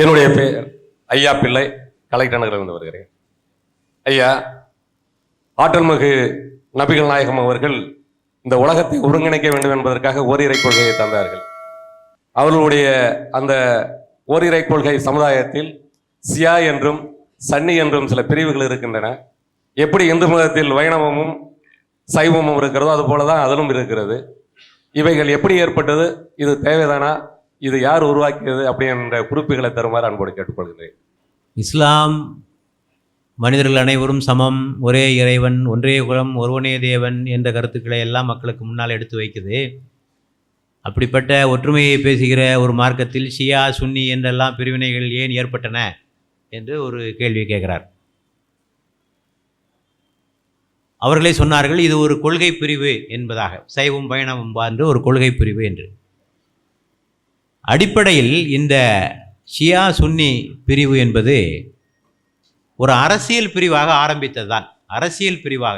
என்னுடைய பேர் ஐயா பிள்ளை கலெக்டர் நகரிலிருந்து வருகிறேன். ஐயா ஆற்றல்மிகு நபிகள் நாயகம் அவர்கள் இந்த உலகத்தை ஒருங்கிணைக்க வேண்டும் என்பதற்காக ஓரிரை கொள்கையை தந்தார்கள். அவர்களுடைய அந்த ஓரிரை கொள்கை சமுதாயத்தில் சியா என்றும் சன்னி என்றும் சில பிரிவுகள் இருக்கின்றன. எப்படி இந்து மதத்தில் வைணவமும் சைவமும் இருக்கிறதோ அது போல தான் அதிலும் இருக்கிறது. இவைகள் எப்படி ஏற்பட்டது? இது தேவைதானா? இது யார் உருவாக்கியது அப்படின்ற குறிப்புகளை தருமாறு அன்போடு கேட்டுக்கொள்கிறேன். இஸ்லாம் மனிதர்கள் அனைவரும் சமம் ஒரே இறைவன் ஒன்றே குலம் ஒருவனே தேவன் என்ற கருத்துக்களை எல்லாம் மக்களுக்கு முன்னால் எடுத்து வைக்குது. அப்படிப்பட்ட ஒற்றுமையை பேசுகிற ஒரு மார்க்கத்தில் ஷியா சுன்னி என்றெல்லாம் பிரிவினைகள் ஏன் ஏற்பட்டன என்று ஒரு கேள்வி கேட்கிறார். அவர்களே சொன்னார்கள் இது ஒரு கொள்கை பிரிவு என்பதாக சைவம் பயணமும் என்று ஒரு கொள்கை பிரிவு என்று. அடிப்படையில் இந்த ஷியா சுன்னி பிரிவு என்பது ஒரு அரசியல் பிரிவாக ஆரம்பித்ததுதான். அரசியல் பிரிவாக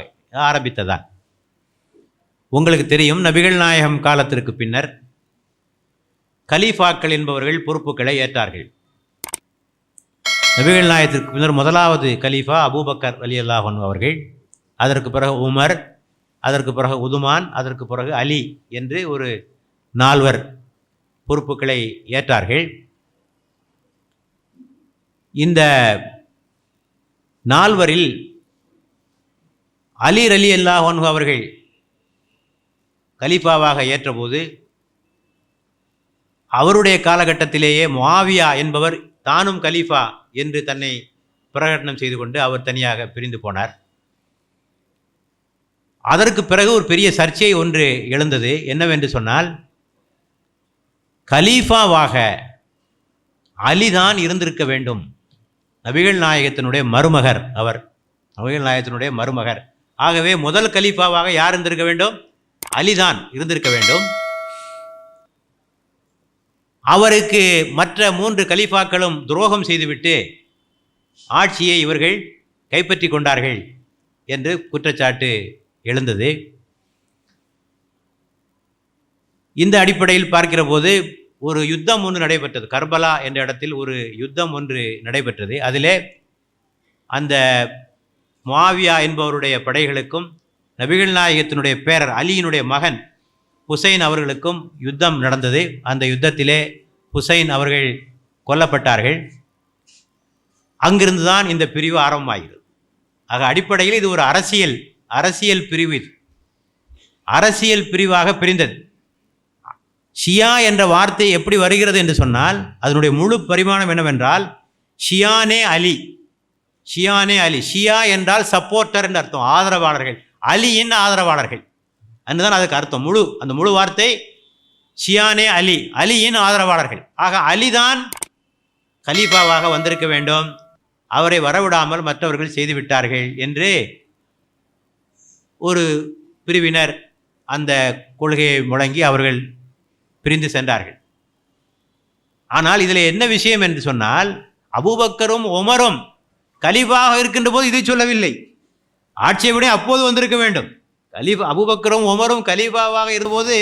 ஆரம்பித்ததான் உங்களுக்கு தெரியும் நபிகள் நாயகம் காலத்திற்கு பின்னர் கலீஃபாக்கள் என்பவர்கள் பொறுப்புகளை ஏற்றார்கள். நபிகள் நாயகத்திற்கு பின்னர் முதலாவது கலீஃபா அபூபக்கர் அலி அல்லாஹன் அவர்கள் அதற்கு பிறகு உமர் அதற்கு பிறகு உதுமான் அதற்கு பிறகு அலி என்று ஒரு நால்வர் பொறுப்புகளை ஏற்றார்கள். இந்த நால்வரில் அலி அலி அல்லாஹ் அவர்கள் கலீஃபாவாக ஏற்றபோது அவருடைய காலகட்டத்திலேயே மாவியா என்பவர் தானும் கலீஃபா என்று தன்னை பிரகடனம் செய்து கொண்டு அவர் தனியாக பிரிந்து போனார். அதற்கு பிறகு ஒரு பெரிய சர்ச்சை ஒன்று எழுந்தது. என்னவென்று சொன்னால் கலீஃபாவாக அலிதான் இருந்திருக்க வேண்டும். நபிகள் நாயகத்தினுடைய மருமகர் அவர். நபிகள் நாயகத்தினுடைய மருமகர். ஆகவே முதல் கலீஃபாவாக யார் இருந்திருக்க வேண்டும்? அலிதான் இருந்திருக்க வேண்டும். அவருக்கு மற்ற மூன்று கலீஃபாக்களும் துரோகம் செய்துவிட்டு ஆட்சியை இவர்கள் கைப்பற்றி கொண்டார்கள் என்று குற்றச்சாட்டு எழுந்தது. இந்த அடிப்படையில் பார்க்கிற போது ஒரு யுத்தம் ஒன்று நடைபெற்றது. கர்பலா என்ற இடத்தில் ஒரு யுத்தம் ஒன்று நடைபெற்றது. அதிலே அந்த மாவியா என்பவருடைய படைகளுக்கும் நபிகள் நாயகத்தினுடைய பேரர் அலியினுடைய மகன் ஹுசைன் அவர்களுக்கும் யுத்தம் நடந்தது. அந்த யுத்தத்திலே ஹுசைன் அவர்கள் கொல்லப்பட்டார்கள். அங்கிருந்து தான் இந்த பிரிவு ஆரம்பமாகிறது. ஆக அடிப்படையில் இது ஒரு அரசியல் அரசியல் பிரிவு இது. அரசியல் பிரிவாக பிரிந்தது. ஷியா என்ற வார்த்தை எப்படி வருகிறது என்று சொன்னால் அதனுடைய முழு பரிமாணம் என்னவென்றால் ஷியானே அலி. ஷியானே அலி. ஷியா என்றால் சப்போர்ட்டர் என்று அர்த்தம் ஆதரவாளர்கள். அலியின் ஆதரவாளர்கள். என்றுதான் அதுக்கு அர்த்தம். முழு அந்த முழு வார்த்தை ஷியானே அலி. அலியின் ஆதரவாளர்கள். ஆக அலிதான் கலீஃபாவாக வந்திருக்க வேண்டும். அவரை வரவிடாமல் மற்றவர்கள் செய்துவிட்டார்கள் என்று ஒரு பிரிவினர் அந்த கொள்கையை முழங்கி அவர்கள் பிரிந்து சென்றார்கள். ஆனால் இதில் என்ன விஷயம் என்று சொன்னால் அபூபக்கரும் உமரும் கலீஃபாக இருக்கின்ற போது இதை சொல்லவில்லை. ஆட்சேபனை அப்போது வந்திருக்க வேண்டும். கலீஃபா அபுபக்கரும் உமரும் கலீஃபாவாக இருந்தபோது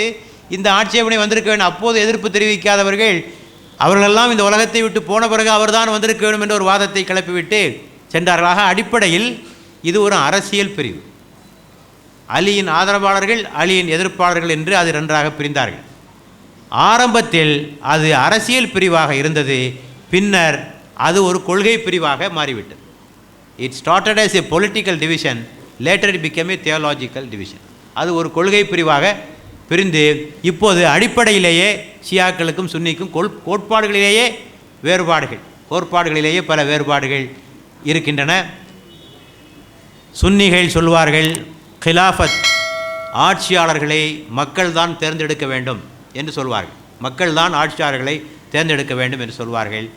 இந்த ஆட்சேபனை வந்திருக்க வேண்டும். அப்போது எதிர்ப்பு தெரிவிக்காதவர்கள் அவர்களெல்லாம் இந்த உலகத்தை விட்டு போன பிறகு அவர்தான் வந்திருக்க வேண்டும் என்ற ஒரு வாதத்தை கிளப்பிவிட்டு சென்றார்களாக. அடிப்படையில் இது ஒரு அரசியல் பிரிவு. அலியின் ஆதரவாளர்கள் அலியின் எதிர்ப்பாளர்கள் என்று அது நன்றாக பிரிந்தார்கள். ஆரம்பத்தில் அது அரசியல் பிரிவாக இருந்தது பின்னர் அது ஒரு கொள்கை பிரிவாக மாறிவிட்டது. It started as a political division later it become a theological division அது ஒரு கொள்கை பிரிவாக பிரிந்து இப்போது அடிப்படையிலேயே ஷியாக்களுக்கும் சுன்னிக்கும் கொள் கோட்பாடுகளிலேயே வேறுபாடுகள் கோட்பாடுகளிலேயே பல வேறுபாடுகள் இருக்கின்றன. சுன்னிகள் சொல்வார்கள் கிலாஃபத் ஆட்சியாளர்களை மக்கள் தான் தேர்ந்தெடுக்க வேண்டும். என்று சொல்வார்கள். மக்கள் தான் ஆட்சியாளர்களை தேர்ந்தெடுக்க வேண்டும் என்று சொல்வார்கள்.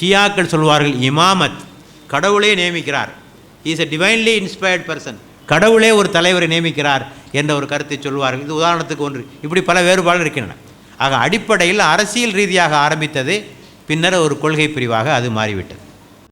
ஷியாக்கள் சொல்வார்கள் இமாமத் கடவுளே நியமிக்கிறார். Is a divinely inspired person கடவுளே ஒரு தலைவரை நியமிக்கிறார் என்ற ஒரு கருத்தை சொல்வார்கள். இது உதாரணத்துக்கு ஒன்று. இப்படி பல வேறுபாடு இருக்கின்றன. ஆக அடிப்படையில் அரசியல் ரீதியாக ஆரம்பித்தது பின்னர் ஒரு கொள்கை பிரிவாக அது மாறிவிட்டது.